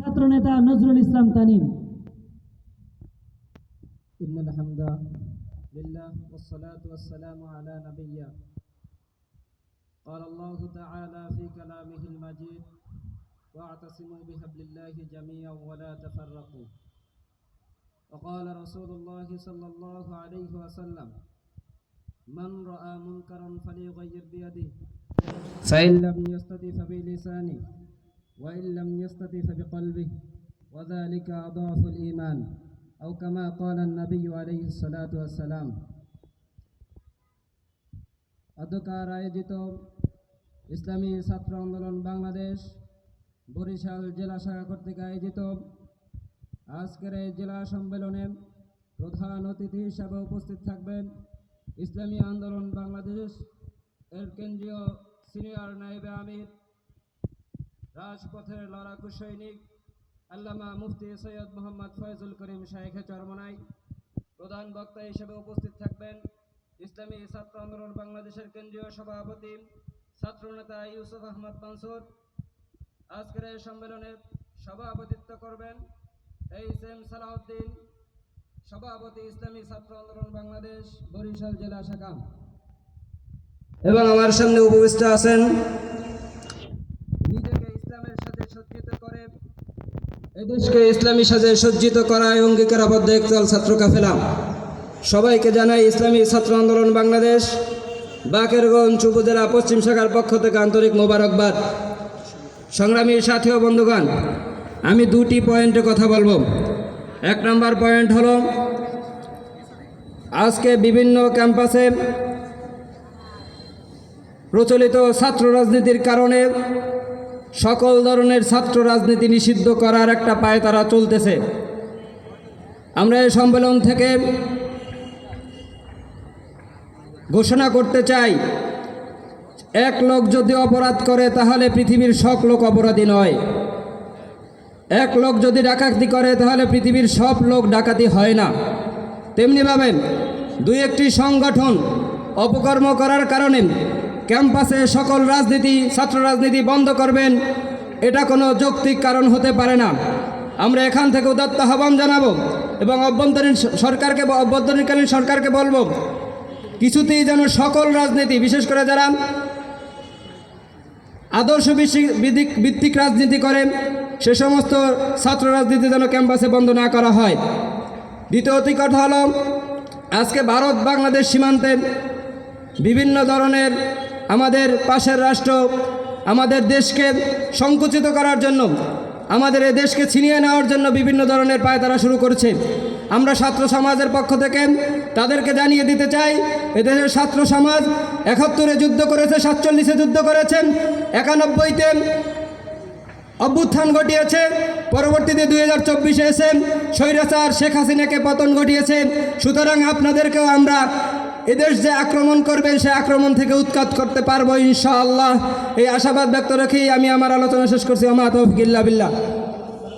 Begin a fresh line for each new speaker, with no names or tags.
ছাত্রনেতা নজরুল ইসলাম তানিম
إن الحمد لله والصلاة والسلام على نبيه قال الله تعالى في كلامه المجيد واعتصموا بحبل الله جميعا ولا تفرقوا وقال رسول الله صلى الله عليه وسلم من رأى منكرا فليغير بيده فإن لم يستطع فبلسانه وإن لم يستطع فبقلبه وذلك أضعف الإيمان أو كما قال النبي عليه الصلاة والسلام অধ্যকার আয়োজিত ইসলামী ছাত্র আন্দোলন বাংলাদেশ বরিশাল জেলা শাখা কর্তৃক আয়োজিত আজকের এই জেলা সম্মেলনে প্রধান অতিথি হিসাবে উপস্থিত থাকবেন ইসলামী আন্দোলন বাংলাদেশ এর কেন্দ্রীয় সিনিয়র নাইবে আমির রাজপথের লড়াকু সৈনিক, আল্লামা মুফতি সৈয়দ মোহাম্মদ ফয়জুল করিম শাহেখে চরমনাই। প্রধান বক্তা হিসেবে উপস্থিত থাকবেন ইসলামী ছাত্র আন্দোলন বাংলাদেশের কেন্দ্রীয় সভাপতি ছাত্রনেতা ইউসুফ আহমদ মানসুর আজকের এই সম্মেলনে সভাপতিত্ব করবেন এইচ এম সালাউদ্দিন, সভাপতি ইসলামী ছাত্র আন্দোলন বাংলাদেশ, বরিশাল জেলা শাখা। এবং আমার সামনে উপবিষ্ট আছেন নিজেকে ইসলামের সাথে সজ্জিত করে এদেশকে ইসলামী সাজে সজ্জিত করায় অঙ্গীকারাবদ্ধ একদল ছাত্র কাফেলা। সবাইকে জানাই ইসলামী ছাত্র আন্দোলন বাংলাদেশ, বাকেরগঞ্জ উপজেলা পশ্চিম শাখার পক্ষ থেকে আন্তরিক মোবারকবাদ। সংগ্রামী সাথী ও বন্ধুগণ, আমি দুটি পয়েন্টে কথা বলব। এক নম্বর পয়েন্ট হলো, আজকে বিভিন্ন ক্যাম্পাসে প্রচলিত ছাত্র রাজনীতির কারণে সকল ধরনের ছাত্র রাজনীতি নিষিদ্ধ করার একটা পায়ে তারা চলতেছে। আমরা এই সম্মেলন থেকে ঘোষণা করতে চাই, এক লোক যদি অপরাধ করে তাহলে পৃথিবীর সব লোক অপরাধী নয়। এক লোক যদি ডাকাতি করে তাহলে পৃথিবীর সব লোক ডাকাতি হয় না। তেমনিভাবে দুই একটি সংগঠন অপকর্ম করার কারণে ক্যাম্পাসে সকল রাজনীতি, ছাত্র রাজনীতি বন্ধ করবেন, এটা কোনো যৌক্তিক কারণ হতে পারে না। আমরা এখান থেকে উদাত্ত আহ্বান জানাব এবং অভ্যন্তরীণ সরকারকে অভ্যন্তরীণকালীন সরকারকে বলব, কিছুতেই যেন সকল রাজনীতি, বিশেষ করে যারা আদর্শ ভিত্তিক- ভিত্তিক রাজনীতি করে, সে সমস্ত ছাত্র রাজনীতি যেন ক্যাম্পাসে বন্ধ না করা হয়। দ্বিতীয়টি কথা হলো, আজকে ভারত বাংলাদেশ সীমান্তে বিভিন্ন ধরনের আমাদের পাশের রাষ্ট্র, আমাদের দেশকে সংকুচিত করার জন্য, আমাদের এই দেশকে ছিনিয়ে নেওয়ার জন্য বিভিন্ন ধরনের পায়তারা শুরু করছে। আমরা ছাত্র সমাজের পক্ষ থেকে তাদেরকে জানিয়ে দিতে চাই, এদেশের ছাত্র সমাজ একাত্তরে যুদ্ধ করেছে, সাতচল্লিশে যুদ্ধ করেছেন একানব্বইতে অভ্যুত্থান ঘটিয়েছে, পরবর্তীতে দুই হাজার চব্বিশে এসে স্বৈরাচার শেখ হাসিনাকে পতন ঘটিয়েছে। সুতরাং আপনাদেরকেও আমরা এদেশ যে আক্রমণ করবেন সে আক্রমণ থেকে উৎখাত করতে পারব ইনশাআল্লাহ। এই আশাবাদ ব্যক্ত রেখেই আমি আমার আলোচনা শেষ করছি। আমার তৌফিকিল্লা বিল্লাহ।